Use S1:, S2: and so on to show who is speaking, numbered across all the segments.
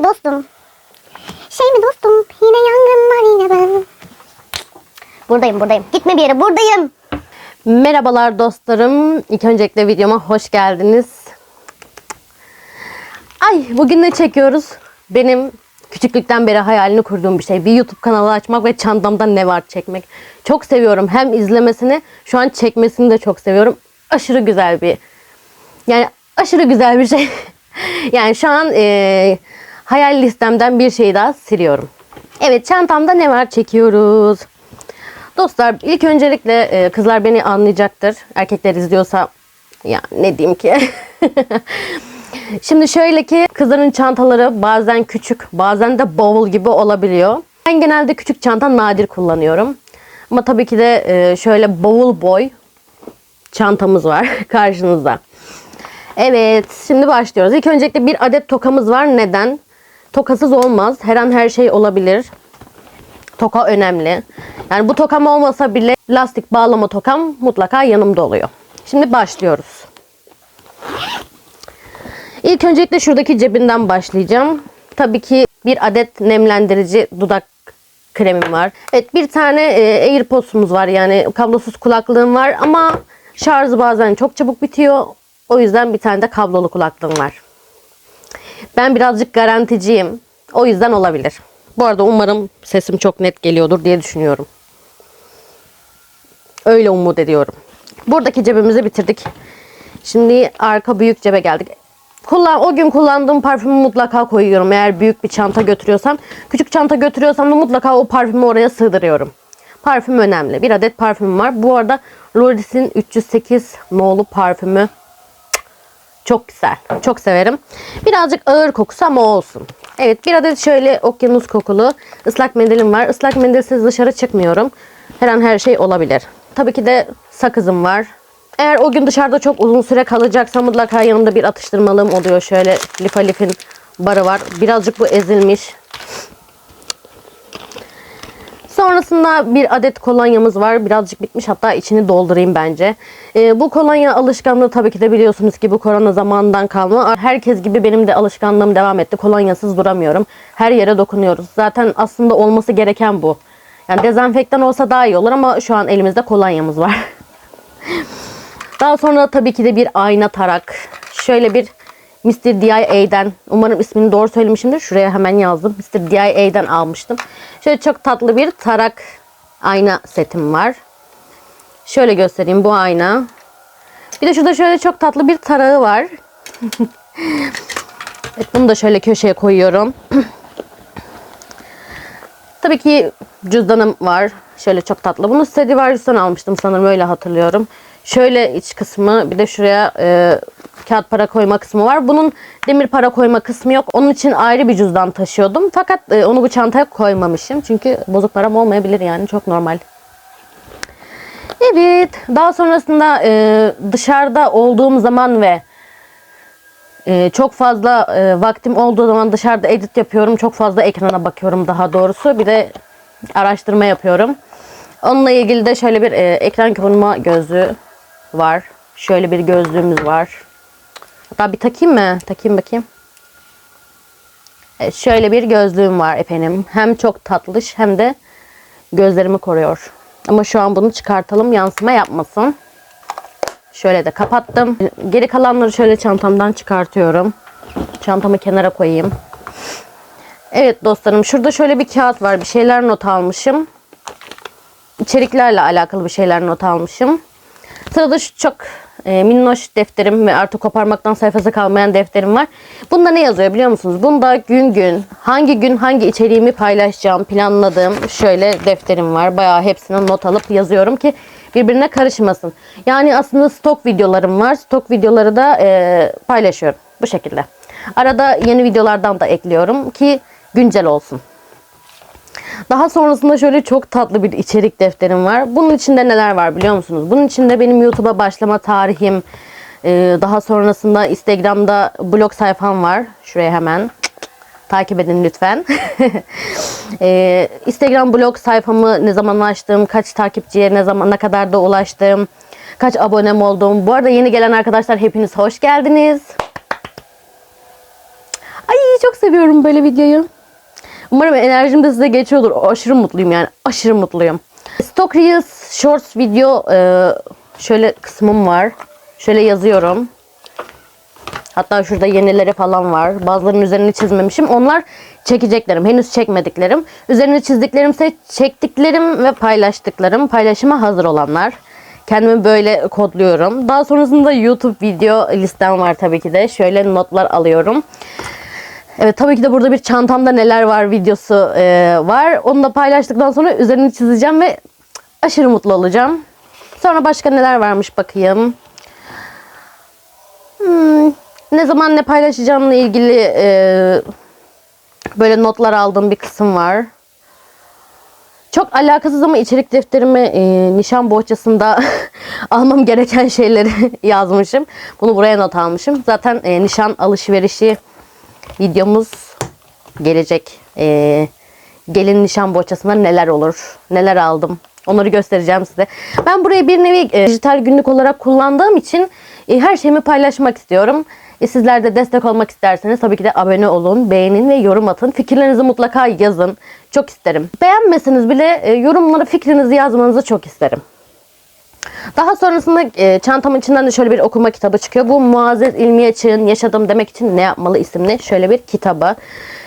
S1: mi dostum? Şey mi dostum? Yine yangın var yine ben. Buradayım buradayım. Gitme bir yere buradayım.
S2: Merhabalar dostlarım. İlk öncelikle videoma hoş geldiniz. Ay bugün ne çekiyoruz? Benim küçüklükten beri hayalini kurduğum bir şey. Bir YouTube kanalı açmak ve çantamda ne var çekmek. Çok seviyorum. Hem izlemesini, şu an çekmesini de çok seviyorum. Aşırı güzel bir, yani aşırı güzel bir şey. yani şu an eee, hayal listemden bir şey daha siliyorum. Evet çantamda ne var çekiyoruz. Dostlar ilk öncelikle e, kızlar beni anlayacaktır. Erkekler izliyorsa ya ne diyeyim ki. Şimdi şöyle ki kızların çantaları bazen küçük bazen de bavul gibi olabiliyor. Ben genelde küçük çanta nadir kullanıyorum. Ama tabii ki de e, şöyle bavul boy çantamız var karşınızda. Evet şimdi başlıyoruz. İlk öncelikle bir adet tokamız var. Neden? Tokasız olmaz. Her an her şey olabilir. Toka önemli. Yani bu tokam olmasa bile lastik bağlama tokam mutlaka yanımda oluyor. Şimdi başlıyoruz. İlk öncelikle şuradaki cebinden başlayacağım. Tabii ki bir adet nemlendirici dudak kremim var. Evet bir tane e, AirPods'umuz var yani kablosuz kulaklığım var ama şarjı bazen çok çabuk bitiyor. O yüzden bir tane de kablolu kulaklığım var. Ben birazcık garanticiyim. O yüzden olabilir. Bu arada umarım sesim çok net geliyordur diye düşünüyorum. Öyle umut ediyorum. Buradaki cebimizi bitirdik. Şimdi arka büyük cebe geldik. Kullan, o gün kullandığım parfümü mutlaka koyuyorum. Eğer büyük bir çanta götürüyorsam. Küçük çanta götürüyorsam da mutlaka o parfümü oraya sığdırıyorum. Parfüm önemli. Bir adet parfümüm var. Bu arada Loris'in 308 nolu parfümü çok güzel. Çok severim. Birazcık ağır kokusu ama olsun. Evet bir adet şöyle okyanus kokulu ıslak mendilim var. Islak mendilsiz dışarı çıkmıyorum. Her an her şey olabilir. Tabii ki de sakızım var. Eğer o gün dışarıda çok uzun süre kalacaksam mutlaka yanımda bir atıştırmalığım oluyor. Şöyle Lifalif'in barı var. Birazcık bu ezilmiş. Sonrasında bir adet kolonyamız var. Birazcık bitmiş hatta içini doldurayım bence. Ee, bu kolonya alışkanlığı tabii ki de biliyorsunuz ki bu korona zamanından kalma. Herkes gibi benim de alışkanlığım devam etti. Kolonyasız duramıyorum. Her yere dokunuyoruz. Zaten aslında olması gereken bu. Yani dezenfektan olsa daha iyi olur ama şu an elimizde kolonyamız var. daha sonra tabii ki de bir ayna tarak. Şöyle bir Mr. DIA'den umarım ismini doğru söylemişimdir. Şuraya hemen yazdım. Mr. DIA'den almıştım. Şöyle çok tatlı bir tarak ayna setim var. Şöyle göstereyim bu ayna. Bir de şurada şöyle çok tatlı bir tarağı var. evet, bunu da şöyle köşeye koyuyorum. Tabii ki cüzdanım var. Şöyle çok tatlı. Bunu Stradivarius'tan almıştım sanırım öyle hatırlıyorum. Şöyle iç kısmı bir de şuraya e, kağıt para koyma kısmı var. Bunun demir para koyma kısmı yok. Onun için ayrı bir cüzdan taşıyordum. Fakat e, onu bu çantaya koymamışım. Çünkü bozuk param olmayabilir yani çok normal. Evet. Daha sonrasında e, dışarıda olduğum zaman ve e, çok fazla e, vaktim olduğu zaman dışarıda edit yapıyorum. Çok fazla ekrana bakıyorum daha doğrusu. Bir de araştırma yapıyorum. Onunla ilgili de şöyle bir e, ekran koruma gözlüğü var. Şöyle bir gözlüğümüz var. Hatta bir takayım mı? Takayım bakayım. Evet, şöyle bir gözlüğüm var efendim. Hem çok tatlış hem de gözlerimi koruyor. Ama şu an bunu çıkartalım yansıma yapmasın. Şöyle de kapattım. Geri kalanları şöyle çantamdan çıkartıyorum. Çantamı kenara koyayım. Evet dostlarım şurada şöyle bir kağıt var. Bir şeyler not almışım. İçeriklerle alakalı bir şeyler not almışım. Sırada şu çok e, minnoş defterim ve artık koparmaktan sayfası kalmayan defterim var. Bunda ne yazıyor biliyor musunuz? Bunda gün gün hangi gün hangi içeriğimi paylaşacağım planladığım şöyle defterim var. Bayağı hepsine not alıp yazıyorum ki birbirine karışmasın. Yani aslında stok videolarım var. Stok videoları da e, paylaşıyorum bu şekilde. Arada yeni videolardan da ekliyorum ki güncel olsun. Daha sonrasında şöyle çok tatlı bir içerik defterim var. Bunun içinde neler var biliyor musunuz? Bunun içinde benim YouTube'a başlama tarihim, e, daha sonrasında Instagram'da blog sayfam var. Şuraya hemen takip edin lütfen. e, Instagram blog sayfamı ne zaman açtım, kaç takipçiye ne zaman ne kadar da ulaştım, kaç abonem oldum. Bu arada yeni gelen arkadaşlar hepiniz hoş geldiniz. Ay çok seviyorum böyle videoyu. Umarım enerjim de size geçiyordur. Aşırı mutluyum yani. Aşırı mutluyum. Stock Reels Shorts video e, şöyle kısmım var. Şöyle yazıyorum. Hatta şurada yenileri falan var. Bazılarının üzerini çizmemişim. Onlar çekeceklerim. Henüz çekmediklerim. Üzerini çizdiklerim ise çektiklerim ve paylaştıklarım. Paylaşıma hazır olanlar. Kendimi böyle kodluyorum. Daha sonrasında YouTube video listem var tabii ki de. Şöyle notlar alıyorum. Evet tabii ki de burada bir çantamda neler var videosu e, var. Onu da paylaştıktan sonra üzerini çizeceğim ve aşırı mutlu olacağım. Sonra başka neler varmış bakayım. Hmm, ne zaman ne paylaşacağımla ilgili e, böyle notlar aldığım bir kısım var. Çok alakasız ama içerik defterime e, nişan bohçasında almam gereken şeyleri yazmışım. Bunu buraya not almışım. Zaten e, nişan alışverişi videomuz gelecek. E, gelin nişan bohçasında neler olur, neler aldım. Onları göstereceğim size. Ben burayı bir nevi e, dijital günlük olarak kullandığım için e, her şeyimi paylaşmak istiyorum. E, sizler de destek olmak isterseniz tabii ki de abone olun, beğenin ve yorum atın. Fikirlerinizi mutlaka yazın. Çok isterim. Beğenmeseniz bile e, yorumlara fikrinizi yazmanızı çok isterim. Daha sonrasında e, çantamın içinden de şöyle bir okuma kitabı çıkıyor. Bu Muazzez İlmiye Çığ'ın Yaşadım Demek için Ne Yapmalı isimli şöyle bir kitabı.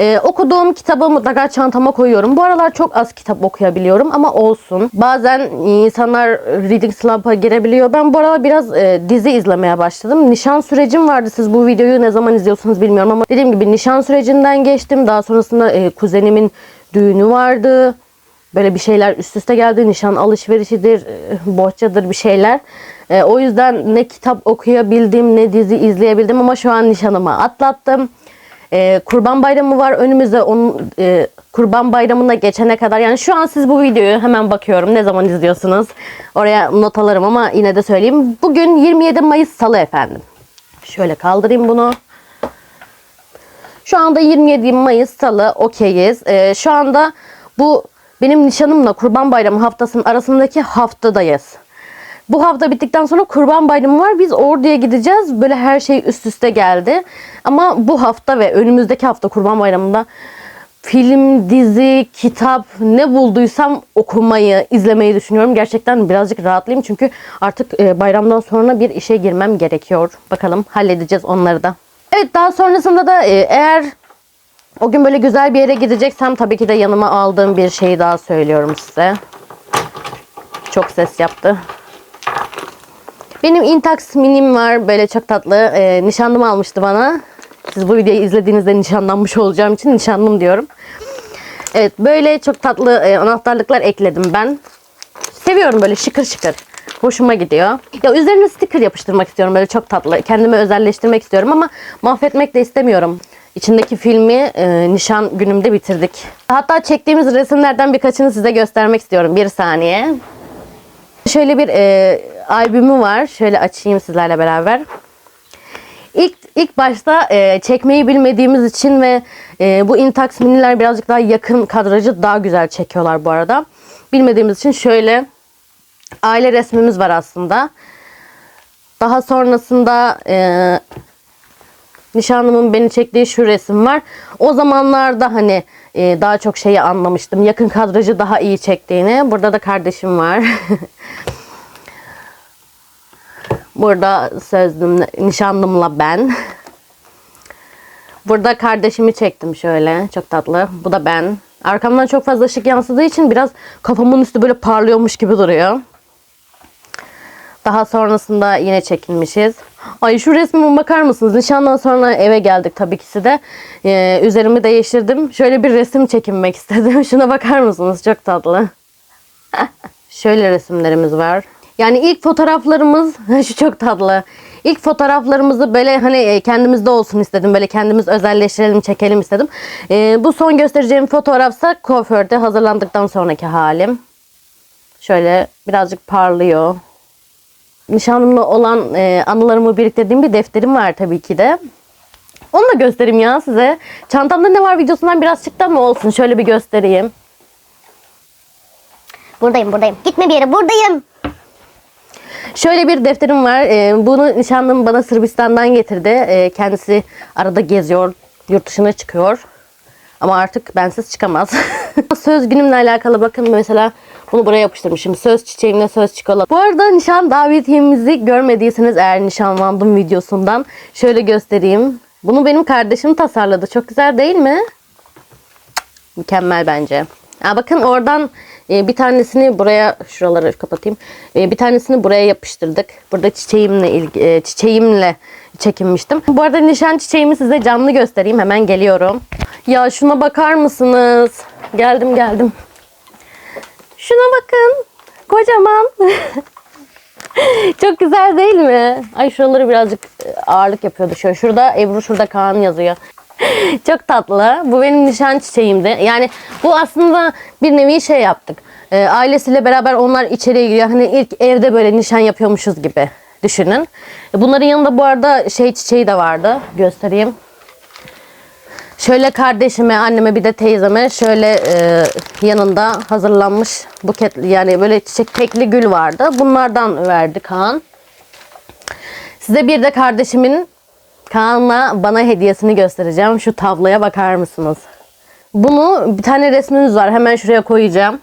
S2: E, okuduğum kitabı mutlaka çantama koyuyorum. Bu aralar çok az kitap okuyabiliyorum ama olsun. Bazen insanlar reading slump'a girebiliyor. Ben bu aralar biraz e, dizi izlemeye başladım. Nişan sürecim vardı. Siz bu videoyu ne zaman izliyorsunuz bilmiyorum ama dediğim gibi nişan sürecinden geçtim. Daha sonrasında e, kuzenimin düğünü vardı. Böyle bir şeyler üst üste geldi. Nişan alışverişidir, e, bohçadır bir şeyler. E, o yüzden ne kitap okuyabildim ne dizi izleyebildim ama şu an nişanımı atlattım. E, Kurban Bayramı var önümüzde. Onun e, Kurban Bayramı'na geçene kadar yani şu an siz bu videoyu hemen bakıyorum. Ne zaman izliyorsunuz? Oraya not alırım ama yine de söyleyeyim. Bugün 27 Mayıs Salı efendim. Şöyle kaldırayım bunu. Şu anda 27 Mayıs Salı okeyiz. Ee, şu anda bu benim nişanımla Kurban Bayramı haftasının arasındaki haftadayız. Bu hafta bittikten sonra Kurban Bayramı var. Biz orduya gideceğiz. Böyle her şey üst üste geldi. Ama bu hafta ve önümüzdeki hafta Kurban Bayramı'nda film, dizi, kitap ne bulduysam okumayı, izlemeyi düşünüyorum. Gerçekten birazcık rahatlayayım çünkü artık e, bayramdan sonra bir işe girmem gerekiyor. Bakalım halledeceğiz onları da. Evet daha sonrasında da e, eğer o gün böyle güzel bir yere gideceksem tabii ki de yanıma aldığım bir şeyi daha söylüyorum size. Çok ses yaptı. Benim Intax minim var. Böyle çok tatlı. E, nişanlım almıştı bana. Siz bu videoyu izlediğinizde nişanlanmış olacağım için nişanlım diyorum. Evet böyle çok tatlı e, anahtarlıklar ekledim ben. Seviyorum böyle şıkır şıkır. Hoşuma gidiyor. Ya üzerine sticker yapıştırmak istiyorum böyle çok tatlı. Kendimi özelleştirmek istiyorum ama mahvetmek de istemiyorum. İçindeki filmi e, nişan günümde bitirdik. Hatta çektiğimiz resimlerden birkaçını size göstermek istiyorum. Bir saniye. Şöyle bir e, albümü var. Şöyle açayım sizlerle beraber. İlk ilk başta e, çekmeyi bilmediğimiz için ve e, bu Intax miniler birazcık daha yakın kadrajı daha güzel çekiyorlar bu arada. Bilmediğimiz için şöyle aile resmimiz var aslında. Daha sonrasında e, nişanlımın beni çektiği şu resim var. O zamanlarda hani e, daha çok şeyi anlamıştım. Yakın kadrajı daha iyi çektiğini. Burada da kardeşim var. Burada sözlüm, nişanlımla ben. Burada kardeşimi çektim şöyle. Çok tatlı. Bu da ben. Arkamdan çok fazla ışık yansıdığı için biraz kafamın üstü böyle parlıyormuş gibi duruyor. Daha sonrasında yine çekilmişiz. Ay şu resmime bakar mısınız? Nişandan sonra eve geldik tabii ki de. Ee, üzerimi değiştirdim. Şöyle bir resim çekinmek istedim. Şuna bakar mısınız? Çok tatlı. Şöyle resimlerimiz var. Yani ilk fotoğraflarımız şu çok tatlı. İlk fotoğraflarımızı böyle hani e, kendimizde olsun istedim. Böyle kendimiz özelleştirelim, çekelim istedim. Ee, bu son göstereceğim fotoğrafsa kuaförde hazırlandıktan sonraki halim. Şöyle birazcık parlıyor. Nişanlımla olan e, anılarımı biriktirdiğim bir defterim var tabii ki de. Onu da göstereyim ya size. Çantamda ne var videosundan biraz çıktı ama olsun. Şöyle bir göstereyim.
S1: Buradayım buradayım. Gitme bir yere buradayım.
S2: Şöyle bir defterim var. Ee, bunu nişanlım bana Sırbistan'dan getirdi. Ee, kendisi arada geziyor. Yurt dışına çıkıyor. Ama artık bensiz çıkamaz. söz günümle alakalı bakın mesela bunu buraya yapıştırmışım. Söz çiçeğimle söz çikolata. Bu arada nişan davetiyemizi görmediyseniz eğer nişanlandım videosundan şöyle göstereyim. Bunu benim kardeşim tasarladı. Çok güzel değil mi? Mükemmel bence. Aa, bakın oradan e, bir tanesini buraya şuraları kapatayım. E, bir tanesini buraya yapıştırdık. Burada çiçeğimle ilgi, e, çiçeğimle çekinmiştim. Bu arada nişan çiçeğimi size canlı göstereyim. Hemen geliyorum. Ya şuna bakar mısınız? Geldim geldim. Şuna bakın. Kocaman. Çok güzel değil mi? Ay şuraları birazcık e, ağırlık yapıyordu. Şöyle şurada Ebru şurada Kaan yazıyor. Çok tatlı. Bu benim nişan çiçeğimdi. Yani bu aslında bir nevi şey yaptık. E, ailesiyle beraber onlar içeriye giriyor. Hani ilk evde böyle nişan yapıyormuşuz gibi düşünün. E, Bunların yanında bu arada şey çiçeği de vardı. Göstereyim. Şöyle kardeşime, anneme bir de teyzeme şöyle e, yanında hazırlanmış buket yani böyle çiçek tekli gül vardı. Bunlardan verdi Kaan. Size bir de kardeşimin Kaan'la bana hediyesini göstereceğim. Şu tabloya bakar mısınız? Bunu bir tane resmimiz var. Hemen şuraya koyacağım.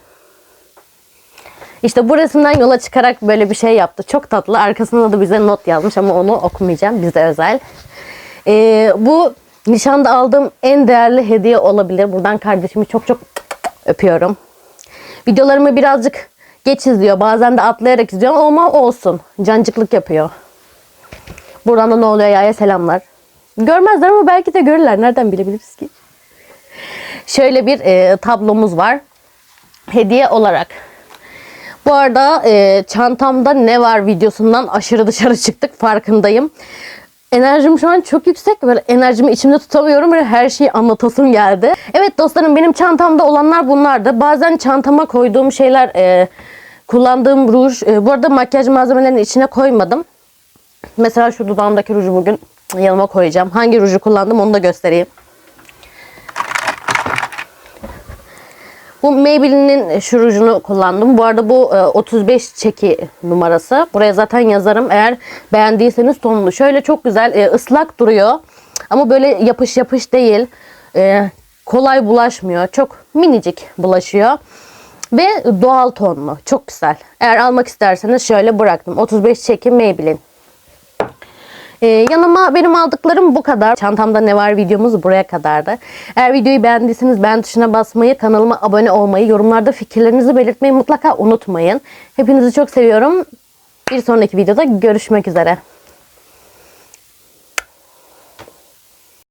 S2: İşte bu resimden yola çıkarak böyle bir şey yaptı. Çok tatlı. Arkasında da bize not yazmış ama onu okumayacağım. Bize özel. Ee, bu nişanda aldığım en değerli hediye olabilir. Buradan kardeşimi çok çok öpüyorum. Videolarımı birazcık geç izliyor. Bazen de atlayarak izliyor ama olsun. Cancıklık yapıyor. Buradan da ne oluyor yaya selamlar. Görmezler ama belki de görürler. Nereden bilebiliriz ki? Şöyle bir e, tablomuz var. Hediye olarak. Bu arada e, çantamda ne var videosundan aşırı dışarı çıktık farkındayım. Enerjim şu an çok yüksek. Böyle enerjimi içimde tutamıyorum. Böyle her şeyi anlatasım geldi. Evet dostlarım benim çantamda olanlar bunlardı. Bazen çantama koyduğum şeyler e, kullandığım ruj. E, bu arada makyaj malzemelerini içine koymadım. Mesela şu dudağımdaki ruju bugün yanıma koyacağım. Hangi ruju kullandım onu da göstereyim. Bu Maybelline'in şu rujunu kullandım. Bu arada bu e, 35 çeki numarası. Buraya zaten yazarım. Eğer beğendiyseniz tonlu. Şöyle çok güzel e, ıslak duruyor. Ama böyle yapış yapış değil. E, kolay bulaşmıyor. Çok minicik bulaşıyor. Ve doğal tonlu. Çok güzel. Eğer almak isterseniz şöyle bıraktım. 35 çeki Maybelline. Ee, yanıma benim aldıklarım bu kadar. Çantamda ne var videomuz buraya kadardı. Eğer videoyu beğendiyseniz beğen tuşuna basmayı, kanalıma abone olmayı, yorumlarda fikirlerinizi belirtmeyi mutlaka unutmayın. Hepinizi çok seviyorum. Bir sonraki videoda görüşmek üzere.